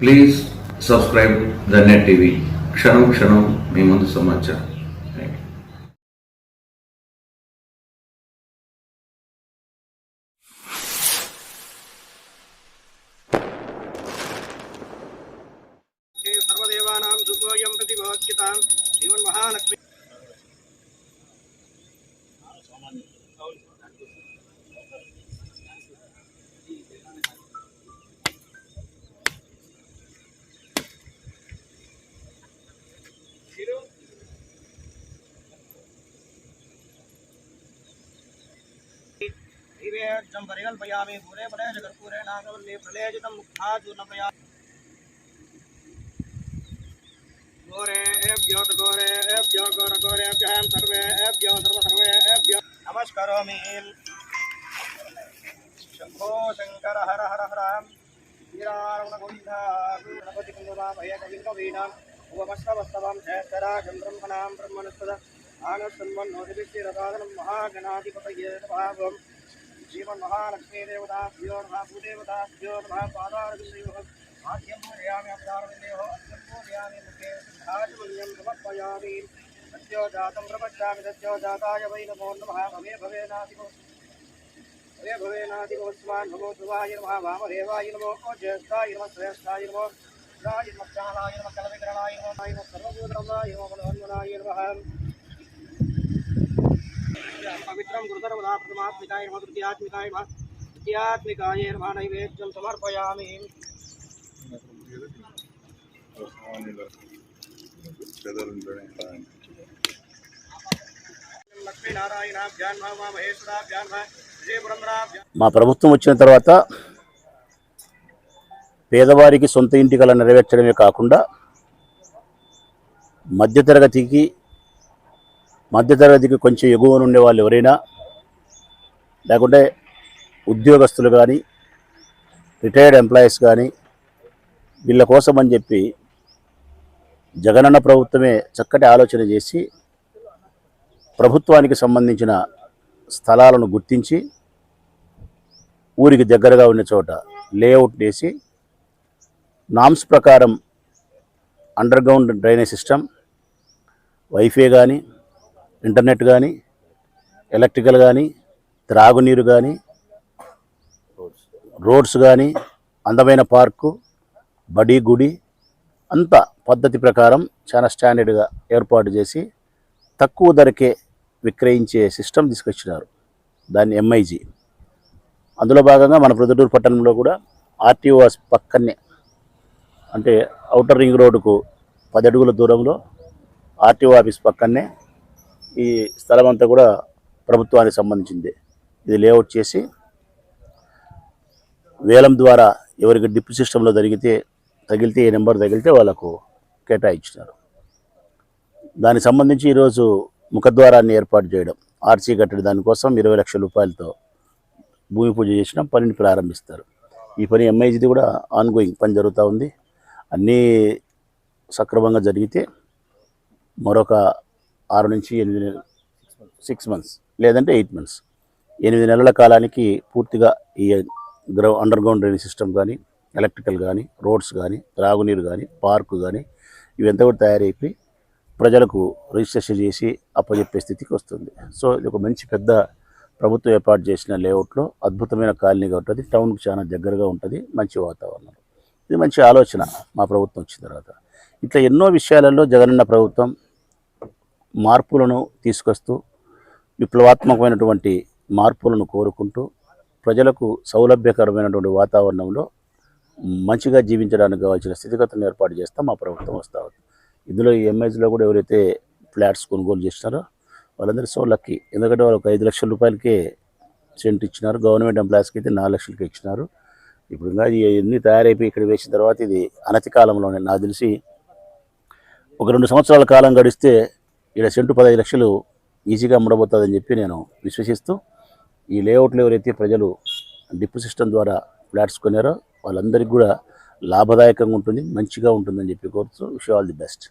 Please subscribe the net TV క్షణం క్షణం మీ ముందు సమాచారం. సర్వదేవానాం దుఃఖోయం ప్రతి భవక్షితాం జీవన్ మహాలక్ష్మి इवे चंपरिगल पयामी पूरे बड़े जगतपुरे नागवल्ले प्रलय जतम मुक्ता चूर्ण प्रया गोरे एव ज्योत गोरे एव ज्यो गोर गोरे एव जहम सर्वे एव ज्यो सर्व सर्वे एव ज्यो नमस्कारोमि शंभो शंकर हर हर हर वीरारुण गोविंदा गणपति कुंदुमा भय कविंद वीणाम उपमस्तवस्तवम सहस्राजं ब्रह्मणां ब्रह्मणस्पद आनसन्मन्नोदिभिश्चिरदादनं महागणाधिपतये नमः भावम् श्रीमन्महालक्ष्मी देवताभ्यो नमः भूदेवताभ्यो नमः पादारविन्दयोः आद्यं पूजयामि अवतारविन्दयोः अन्यं पूजयामि मुखे सिद्धाचमन्यं समर्पयामि। सद्यो जातं प्रपश्यामि सद्यो जाताय वै नमो नमः। भवे भवेनादिको भवे भवेनादिको स्मान् नमो ध्रुवाय नमः। वामदेवाय नमो। ज्येष्ठाय नमः। श्रेष्ठाय नमो। राय नमः। चालाय नमः। कलविकरणाय नमः। सर्वभूतरमणाय नमो। मनोन्मनाय नमः। పవిత్రం గురుతరం ప్రథమాత్మికాయ నమ నైవేద్యం సమర్పయామి. మా ప్రభుత్వం వచ్చిన తర్వాత పేదవారికి సొంత ఇంటి కళ నెరవేర్చడమే కాకుండా మధ్యతరగతికి మధ్యతరగతికి కొంచెం ఎగువన ఉండే వాళ్ళు ఎవరైనా లేకుంటే ఉద్యోగస్తులు కానీ రిటైర్డ్ ఎంప్లాయీస్ కానీ వీళ్ళ కోసం అని చెప్పి జగనన్న ప్రభుత్వమే చక్కటి ఆలోచన చేసి ప్రభుత్వానికి సంబంధించిన స్థలాలను గుర్తించి ఊరికి దగ్గరగా ఉన్న చోట లేఅవుట్ వేసి నామ్స్ ప్రకారం under ground drainage system wifi కానీ ఇంటర్నెట్ కానీ ఎలక్ట్రికల్ కానీ త్రాగునీరు కానీ రోడ్స్ కానీ అందమైన పార్కు బడి గుడి అంత పద్ధతి ప్రకారం చాలా స్టాండర్డ్గా ఏర్పాటు చేసి తక్కువ ధరకే విక్రయించే సిస్టమ్ తీసుకొచ్చినారు. దాన్ని ఎంఐజీ అందులో భాగంగా మన ప్రొద్దుటూరు పట్టణంలో కూడా ఆర్టీఓ పక్కనే అంటే అవుటర్ రింగ్ రోడ్డుకు పది అడుగుల దూరంలో ఆర్టీఓ ఆఫీస్ పక్కనే ఈ స్థలం అంతా కూడా ప్రభుత్వానికి సంబంధించింది. ఇది లేఅవుట్ చేసి వేలం ద్వారా ఎవరికి డిప్ సిస్టంలో జరిగితే తగిలితే ఏ నెంబర్ తగిలితే వాళ్ళకు కేటాయించినారు. దానికి సంబంధించి ఈరోజు ముఖద్వారాన్ని ఏర్పాటు చేయడం ఆర్సీ కట్టడి దానికోసం ఇరవై లక్షల రూపాయలతో భూమి పూజ చేసిన పనిని ప్రారంభిస్తారు. ఈ పని ఎంఐజీది కూడా ఆన్గోయింగ్ పని జరుగుతూ ఉంది. అన్నీ సక్రమంగా జరిగితే మరొక ఆరు నుంచి ఎనిమిది సిక్స్ మంత్స్ లేదంటే ఎయిట్ మంత్స్ ఎనిమిది నెలల కాలానికి పూర్తిగా ఈ గ్రౌ అండర్ గ్రౌండ్ డ్రైనేజ్ సిస్టమ్ కానీ ఎలక్ట్రికల్ కానీ రోడ్స్ కానీ త్రాగునీరు కానీ పార్కు కానీ ఇవంతా కూడా తయారైపోయి ప్రజలకు రిజిస్ట్రేషన్ చేసి అప్పచెప్పే స్థితికి వస్తుంది. సో ఇది ఒక మంచి పెద్ద ప్రభుత్వం ఏర్పాటు చేసిన లేఅవుట్లో అద్భుతమైన కాలనీగా ఉంటుంది టౌన్కి చాలా దగ్గరగా ఉంటుంది మంచి వాతావరణం. ఇది మంచి ఆలోచన మా ప్రభుత్వం వచ్చిన తర్వాత. ఇట్లా ఎన్నో విషయాలలో జగనన్న ప్రభుత్వం మార్పులను తీసుకొస్తూ విప్లవాత్మకమైనటువంటి మార్పులను కోరుకుంటూ ప్రజలకు సౌలభ్యకరమైనటువంటి వాతావరణంలో మంచిగా జీవించడానికి కావాల్సిన స్థితిగతులను ఏర్పాటు చేస్తాం మా ప్రభుత్వం వస్తూ ఉంది. ఇందులో ఈ ఎంఐజీలో కూడా ఎవరైతే ఫ్లాట్స్ కొనుగోలు చేసినారో వాళ్ళందరూ సో లక్కీ. ఎందుకంటే వాళ్ళు ఒక ఐదు లక్షల రూపాయలకే సెంట్ ఇచ్చినారు. గవర్నమెంట్ ఎంప్లాయీస్కి అయితే నాలుగు లక్షలకి ఇచ్చినారు. ఇప్పుడు ఇంకా ఇవన్నీ తయారైపోయి ఇక్కడ వేసిన తర్వాత ఇది అనతి కాలంలోనే. నాకు తెలిసి ఒక రెండు సంవత్సరాల కాలం గడిస్తే ఇక్కడ సెంటు పదహైదు లక్షలు ఈజీగా అమ్మడబోతుందని చెప్పి నేను విశ్వసిస్తూ ఈ లేఅవుట్లు ఎవరైతే ప్రజలు డిప్ సిస్టమ్ ద్వారా ఫ్లాట్స్ కొనారో వాళ్ళందరికీ కూడా లాభదాయకంగా ఉంటుంది మంచిగా ఉంటుందని చెప్పి కోరుతూ విష్ ఆల్ ది బెస్ట్.